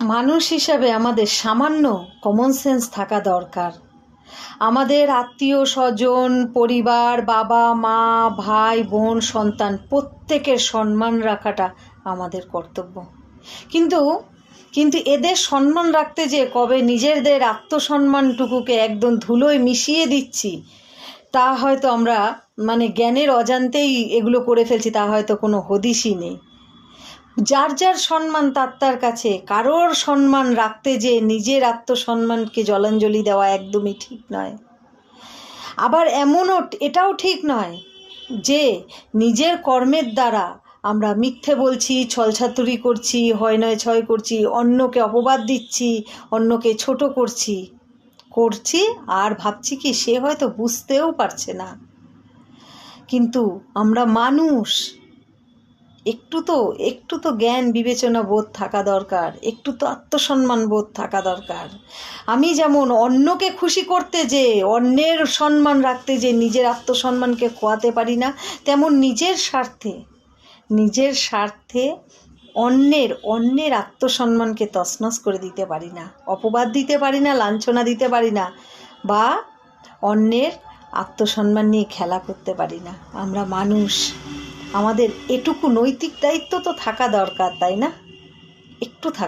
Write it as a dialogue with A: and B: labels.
A: মানুষ হিসাবে আমাদের সামান্য কমন সেন্স থাকা দরকার। আমাদের আত্মীয় স্বজন, পরিবার, বাবা, মা, ভাই, বোন, সন্তান, প্রত্যেকের সম্মান রাখাটা আমাদের কর্তব্য। কিন্তু কিন্তু এদের সম্মান রাখতে যে কবে নিজেদের আত্মসম্মানটুকুকে একদম ধুলোয় মিশিয়ে দিচ্ছি, তা হয়তো আমরা মানে জ্ঞানের অজান্তেই এগুলো করে ফেলছি, তা হয়তো কোনো হদিশই নেই। যার যার সম্মান তার তার কাছে, কারোর সম্মান রাখতে যে নিজের আত্মসম্মানকে জলাঞ্জলি দেওয়া একদমই ঠিক নয়। আবার এমনও এটাও ঠিক নয় যে নিজের কর্মের দ্বারা আমরা মিথ্যে বলছি, ছলছাতুরি করছি, হয় নয় ছয় করছি, অন্যকে অপবাদ দিচ্ছি, অন্যকে ছোট করছি। করছি আর ভাবছি কি সে হয়তো বুঝতেও পারছে না। কিন্তু আমরা মানুষ একটু তো একটু তো জ্ঞান বিবেচনা বোধ থাকা দরকার, একটু তো আত্মসম্মান বোধ থাকা দরকার। আমি যেমন অন্যকে খুশি করতে যে, অন্যের সম্মান রাখতে যে নিজের আত্মসম্মানকে খোয়াতে পারি না, তেমন নিজের স্বার্থে নিজের স্বার্থে অন্যের অন্যের আত্মসম্মানকে তছনছ করে দিতে পারি না, অপবাদ দিতে পারি না, লাঞ্ছনা দিতে পারি না, বা অন্যের আত্মসম্মান নিয়ে খেলা করতে পারি না। আমরা মানুষ। আমাদের এটুকু নৈতিক দায়িত্ব তো থাকা দরকার তাই না? একটু থাকা।